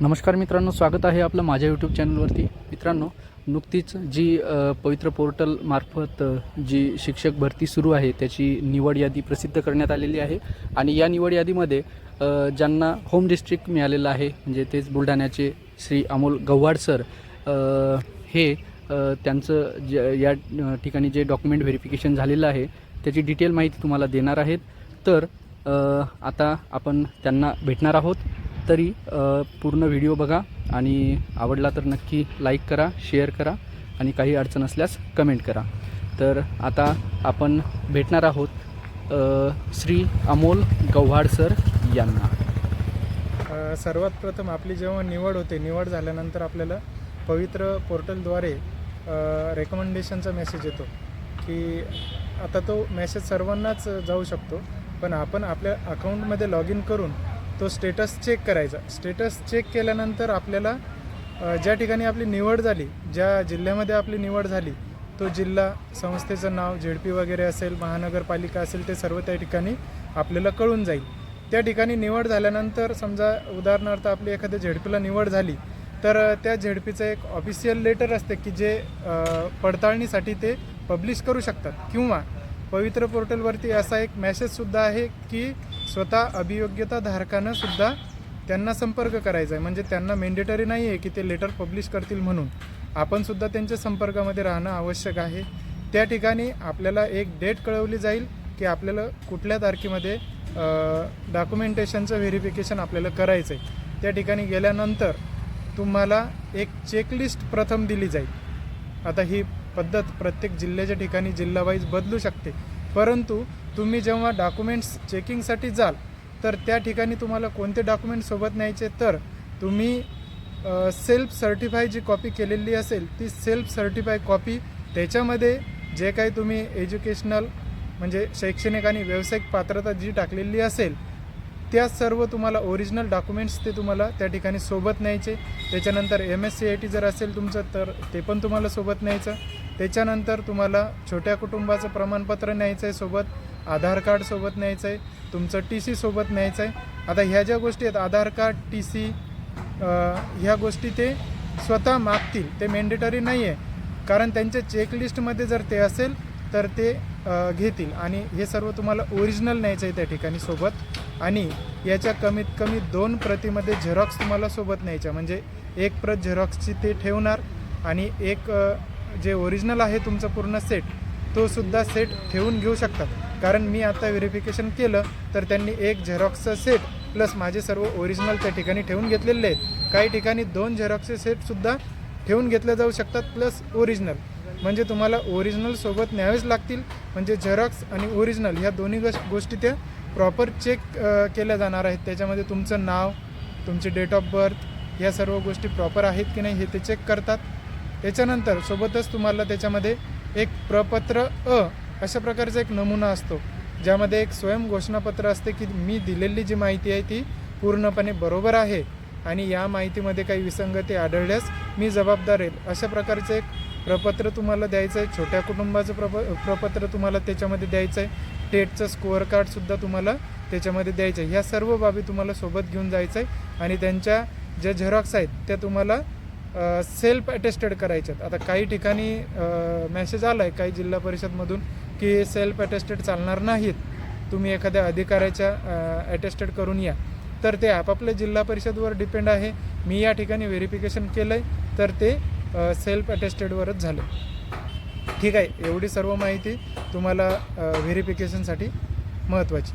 नमस्कार मित्रांनो स्वागत आहे आपलं माझ्या यूट्यूब चॅनलवरती. मित्रांनो नुकतीच जी पवित्र पोर्टल मार्फत जी शिक्षक भरती सुरू आहे त्याची निवड यादी प्रसिद्ध करण्यात आलेली आहे. आणि या निवड यादीमध्ये ज्यांना होम डिस्ट्रिक्ट मिळालेलं आहे म्हणजे तेच बुलढाण्याचे श्री अमोल गव्हाड सर हे त्यांचं ज या ठिकाणी जे डॉक्युमेंट व्हेरिफिकेशन झालेलं आहे त्याची डिटेल माहिती तुम्हाला देणार आहेत. तर आता आपण त्यांना भेटणार आहोत. तरी पूर्ण व्हिडिओ बघा आणि आवडला तर नक्की लाईक करा शेअर करा आणि काही अडचण असल्यास कमेंट करा. तर आता आपण भेटणार आहोत श्री अमोल गव्हाड सर यांना. सर्वात प्रथम आपली जेव्हा निवड होते निवड झाल्यानंतर आपल्याला पवित्र पोर्टलद्वारे रेकमेंडेशनचा मेसेज येतो की आता तो मेसेज सर्वांनाच जाऊ शकतो पण आपण आपल्या अकाउंटमध्ये लॉग इन करून तो स्टेटस चेक करायचा. स्टेटस चेक केल्यानंतर आपल्याला ज्या ठिकाणी आपली निवड झाली ज्या जिल्ह्यामध्ये आपली निवड झाली तो जिल्हा संस्थेचं नाव झेडपी वगैरे असेल महानगरपालिका असेल ते सर्व त्या ठिकाणी आपल्याला कळून जाईल. त्या ठिकाणी निवड झाल्यानंतर समजा उदाहरणार्थ आपली एखाद्या झेडपीला निवड झाली तर त्या झेडपीचं एक ऑफिशियल लेटर असते की जे पडताळणीसाठी ते पब्लिश करू शकतात. किंवा पवित्र पोर्टलवरती असा एक मेसेजसुद्धा आहे की स्वतः अभियोग्यता धारकानं सुद्धा त्यांना संपर्क करायचा आहे म्हणजे त्यांना मेंडेटरी नाही आहे की ते लेटर पब्लिश करतील म्हणून. आपण सुद्धा त्यांच्या संपर्कामध्ये राहणं आवश्यक आहे. त्या ठिकाणी आपल्याला एक डेट कळवली जाईल की आपल्याला कुठल्या तारखेमध्ये डॉक्युमेंटेशनचं व्हेरिफिकेशन आपल्याला करायचं आहे त्या ठिकाणी गेल्यानंतर तुम्हाला एक चेकलिस्ट प्रथम दिली जाईल. आता ही पद्धत प्रत्येक जिल्ह्याच्या ठिकाणी जिल्हावाईज बदलू शकते. परंतु तुम्ही जेव्हा डॉक्युमेंट्स चेकिंगसाठी जाल तर त्या ठिकाणी तुम्हाला कोणते डॉक्युमेंट सोबत न्यायचे तर तुम्ही सेल्फ सर्टिफाय जी कॉपी केलेली असेल ती सेल्फ सर्टिफाय कॉपी त्याच्यामध्ये जे काही तुम्ही एज्युकेशनल म्हणजे शैक्षणिक आणि व्यावसायिक पात्रता जी टाकलेली असेल त्या सर्व तुम्हाला ओरिजिनल डॉक्युमेंट्स ते तुम्हाला त्या ठिकाणी सोबत न्यायचे. त्याच्यानंतर M S C I T जर असेल तुमचं तर ते पण तुम्हाला सोबत न्यायचं. त्याच्यानंतर तुम्हाला छोट्या कुटुंबाचं प्रमाणपत्र न्यायचं आहे सोबत आधार कार्ड सोबत न्यायचं आहे तुमचं टी सी सोबत न्यायचं आहे आता ह्या ज्या गोष्टी आहेत आधार कार्ड टी सी ह्या गोष्टी ते स्वतः मागतील. ते मेंडेटरी नाही आहे कारण त्यांच्या चेकलिस्टमध्ये जर ते असेल तर ते घेतील. आणि हे सर्व तुम्हाला ओरिजिनल न्यायचं आहे त्या ठिकाणी सोबत. आणि याच्या कमीत कमी दोन प्रतीमध्ये झेरॉक्स तुम्हाला सोबत न्यायच्या. म्हणजे एक प्रत झेरॉक्सची ते ठेवणार आणि एक जे ओरिजिनल आहे तुमचं पूर्ण सेट तो सुद्धा सेट ठेवून घेऊ शकतात. कारण मी आता व्हेरिफिकेशन केलं तर त्यांनी एक झेरॉक्सचं सेट प्लस माझे सर्व ओरिजिनल त्या ठिकाणी ठेवून घेतलेले आहेत. काही ठिकाणी दोन झेरॉक्सचे सेटसुद्धा ठेवून घेतले जाऊ शकतात प्लस ओरिजिनल म्हणजे तुम्हाला ओरिजिनल सोबत न्यावेच लागतील. म्हणजे झेरॉक्स आणि ओरिजिनल ह्या दोन्ही गोष् गोष्टी त्या प्रॉपर चेक केल्या जाणार आहेत. त्याच्यामध्ये तुमचं नाव तुमची डेट ऑफ बर्थ या सर्व गोष्टी प्रॉपर आहेत की नाही हे ते चेक करतात. त्याच्यानंतर सोबतच तुम्हाला त्याच्यामध्ये एक प्रपत्र अ अशा प्रकारचा एक नमुना असतो ज्यामध्ये एक स्वयं घोषणापत्र असते की मी दिलेली जी माहिती आहे ती पूर्णपणे बरोबर आहे. आणि या माहितीमध्ये काही विसंगती आढळल्यास मी जबाबदार आहे. अशा प्रकारचं एक प्रपत्र तुम्हाला द्यायचं आहे छोट्या कुटुंबाचं प्रप प्रपत्र तुम्हाला त्याच्यामध्ये द्यायचं आहे टेटचं स्कोअर कार्डसुद्धा तुम्हाला त्याच्यामध्ये द्यायचं आहे. ह्या सर्व बाबी तुम्हाला सोबत घेऊन जायचं आहे आणि त्यांच्या ज्या झेरॉक्स आहेत त्या तुम्हाला सेल्फ अटेस्टेड करायच्यात आता काही ठिकाणी मेसेज आला आहे काही जिल्हा परिषदमधून की सेल्फ अटेस्टेड चालणार नाहीत. तुम्ही एखाद्या अधिकाऱ्याच्या अटेस्टेड करून या. तर ते आपापल्या जिल्हा परिषदवर डिपेंड आहे. मी या ठिकाणी व्हेरिफिकेशन केलं आहे तर ते सेल्फ अटेस्टेडवरच झालं. ठीक आहे एवढी सर्व माहिती तुम्हाला व्हेरिफिकेशनसाठी महत्त्वाची